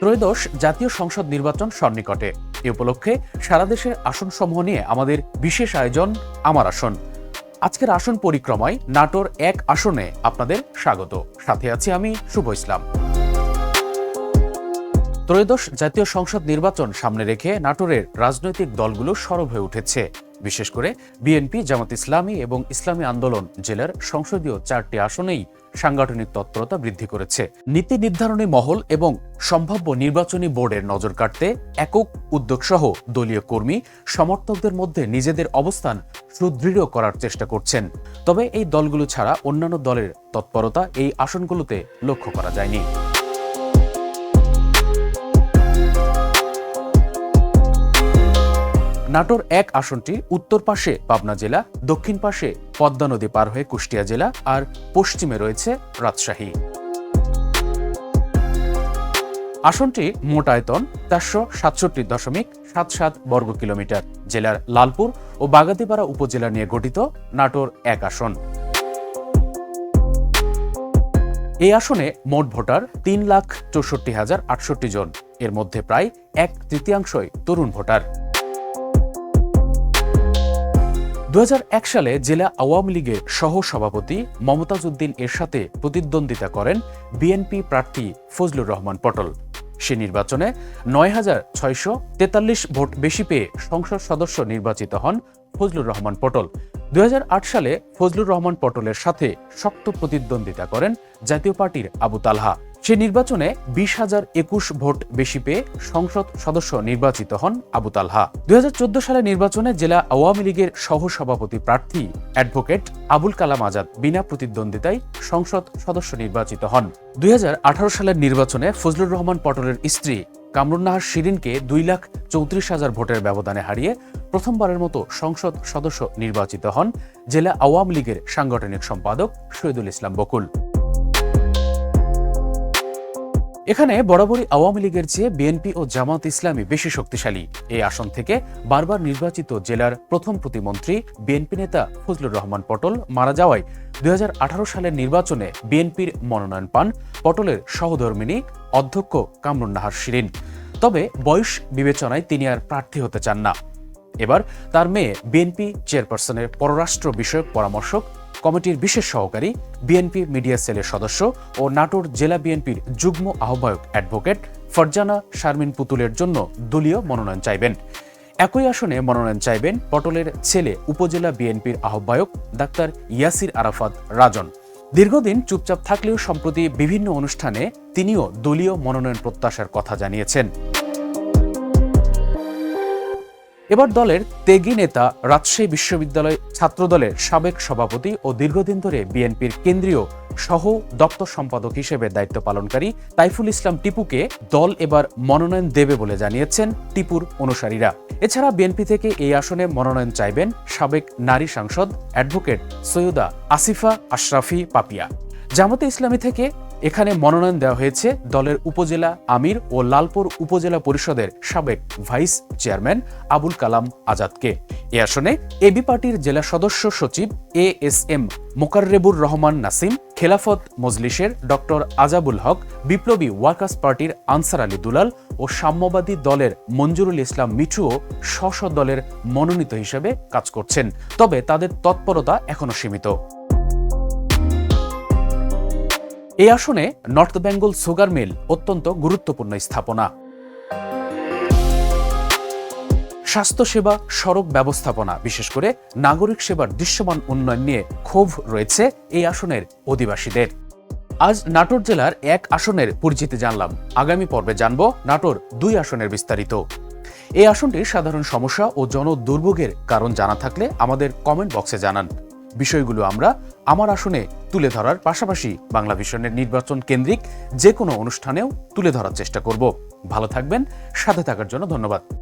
ত্রয়োদশ জাতীয় সংসদ নির্বাচন সন্নিকটে। এ উপলক্ষে সারা দেশের আসনসমূহ নিয়ে আমাদের বিশেষ আয়োজন, আমার আসন। আজকের আসন পরিক্রমায় নাটোর এক আসনে আপনাদের স্বাগত। সাথে আছি আমি শুভ ইসলাম। ত্রয়োদশ জাতীয় সংসদ নির্বাচন সামনে রেখে নাটোরের রাজনৈতিক দলগুলো সরব হয়ে উঠেছে। বিশেষ করে বিএনপি, জামাত ইসলামী এবং ইসলামী আন্দোলন জেলার সংসদীয় চারটি আসনেই সাংগঠনিক তৎপরতা বৃদ্ধি করেছে। নীতি নির্ধারণী মহল এবং সম্ভাব্য নির্বাচনী বোর্ডের নজর কাটতে একক উদ্যোগসহ দলীয় কর্মী সমর্থকদের মধ্যে নিজেদের অবস্থান সুদৃঢ় করার চেষ্টা করছেন। তবে এই দলগুলো ছাড়া অন্যান্য দলের তৎপরতা এই আসনগুলোতে লক্ষ্য করা যায়নি। নাটোর এক আসনটি উত্তর পাশে পাবনা জেলা, দক্ষিণ পাশে পদ্মা নদী পার হয়ে কুষ্টিয়া জেলা আর পশ্চিমে রয়েছে রাজশাহী। আসনটি মোট আয়তন চারশো সাতষট্টি দশমিক সাত সাত বর্গ কিলোমিটার। জেলার লালপুর ও বাগাতিপাড়া উপজেলা নিয়ে গঠিত নাটোর এক আসন। এই আসনে মোট ভোটার তিন লাখ চৌষট্টি হাজার আটষট্টি জন। এর মধ্যে প্রায় এক তৃতীয়াংশই তরুণ ভোটার। এক সালে জেলা আওয়ামী লীগের সহ সভাপতি মমতাজ উদ্দিন এর সাথে প্রতিদ্বন্দ্বিতা করেন বিএনপি প্রার্থী ফজলুর রহমান পটল। সে নির্বাচনে নয় হাজার ছয়শো তেতাল্লিশ ভোট বেশি পেয়ে সংসদ সদস্য নির্বাচিত হন ফজলুর রহমান পটল। দুই হাজার আট সালে ফজলুর রহমান পটলের সাথে শক্ত প্রতিদ্বন্দ্বিতা করেন জাতীয় পার্টির আবু তালহা। সে নির্বাচনে বিশ হাজার একুশ ভোট বেশি পেয়ে সংসদ সদস্য নির্বাচিত হন আবু তালহা। দুই সালে নির্বাচনে জেলা আওয়ামী লীগের সহ সভাপতি প্রার্থী অ্যাডভোকেট আবুল কালাম আজাদ বিনা প্রতিদ্বন্দ্বিতায় সংসদ সদস্য নির্বাচিত হন। দুই হাজার আঠারো সালের নির্বাচনে ফজলুর রহমান পটলের স্ত্রী কামরুন্নাহার শিরিনকে দুই লাখ চৌত্রিশ হাজার ভোটের ব্যবধানে হারিয়ে প্রথমবারের মতো সংসদ সদস্য নির্বাচিত হন জেলা আওয়ামী লীগের সাংগঠনিক সম্পাদক শহীদুল ইসলাম বকুল। এখানে বরাবরই আওয়ামী লীগের চেয়ে বিএনপি ও জামাত ইসলামী বেশি শক্তিশালী। এই আসন থেকে বারবার নির্বাচিত জেলার প্রথম প্রতিমন্ত্রী বিএনপি নেতা ফজলুর রহমান পটল মারা যাওয়ায় দুই সালের নির্বাচনে বিএনপির মনোনয়ন পান পটলের সহধর্মিনী অধ্যক্ষ কামরুন নাহার শিরিন। তবে বয়স বিবেচনায় তিনি আর প্রার্থী হতে চান না। এবার তার মেয়ে বিএনপি চেয়ারপারসনের পররাষ্ট্র বিষয়ক পরামর্শক কমিটির বিশেষ সহকারী বিএনপি মিডিয়া সেলের সদস্য ও নাটোর জেলা বিএনপির যুগ্ম আহ্বায়ক অ্যাডভোকেট ফরজানা শারমিন পুতুলের জন্য দলীয় মনোনয়ন চাইবেন। একই আসনে মনোনয়ন চাইবেন পটলের ছেলে উপজেলা বিএনপির আহ্বায়ক ডাক্তার ইয়াসির আরাফাত রাজন। দীর্ঘদিন চুপচাপ থাকলেও সম্প্রতি বিভিন্ন অনুষ্ঠানে তিনিও দলীয় মনোনয়ন প্রত্যাশার কথা জানিয়েছেন। এবার দলের তেগি নেতা রাজশাহী বিশ্ববিদ্যালয় ছাত্রদলের সাবেক সভাপতি ও দীর্ঘদিন ধরে বিএনপির কেন্দ্রীয় সহ দপ্তর সম্পাদক হিসেবে দায়িত্ব পালনকারী তাইফুল ইসলাম টিপুকে দল এবার মনোনয়ন দেবে বলে জানিয়েছেন টিপুর অনুসারীরা। এছাড়া বিএনপি থেকে এই আসনে মনোনয়ন চাইবেন সাবেক নারী সাংসদ অ্যাডভোকেট সৈয়দা আসিফা আশরাফি পাপিয়া। জামাতে ইসলামী থেকে এখানে মনোনয়ন দেওয়া হয়েছে দলের উপজেলা আমির ও লালপুর উপজেলা পরিষদের সাবেক ভাইস চেয়ারম্যান আবুল কালাম আজাদকে। এ আসনে এবি পার্টির জেলা সদস্য সচিব A S M Mokarrebur Rahman Nasim, Khelafat মজলিসের ডক্টর আজাবুল হক, বিপ্লবী ওয়ার্কার্স পার্টির আনসার আলী দুলাল ও সাম্যবাদী দলের মঞ্জুরুল ইসলাম মিঠুও স্ব দলের মনোনীত হিসেবে কাজ করছেন। তবে তাদের তৎপরতা এখনও সীমিত। এই আসনে নর্থ বেঙ্গল সুগার মিল অত্যন্ত গুরুত্বপূর্ণ স্থাপনা। স্বাস্থ্যসেবা সড়ক ব্যবস্থাপনা, বিশেষ করে নাগরিক সেবার দৃশ্যমান উন্নয়ন নিয়ে ক্ষোভ রয়েছে এই আসনের অধিবাসীদের। আজ নাটোর জেলার এক আসনের পরিচিতি জানলাম। আগামী পর্বে জানব নাটোর দুই আসনের বিস্তারিত। এই আসনটির সাধারণ সমস্যা ও জন দুর্ভোগের কারণ জানা থাকলে আমাদের কমেন্ট বক্সে জানান। বিষয়গুলো আমরা আমার আসনে তুলে ধরার পাশাপাশি বাংলা ভিশনের নির্বাচন কেন্দ্রিক যে কোনো অনুষ্ঠানেও তুলে ধরার চেষ্টা করব। ভালো থাকবেন, সাথে থাকার জন্য ধন্যবাদ।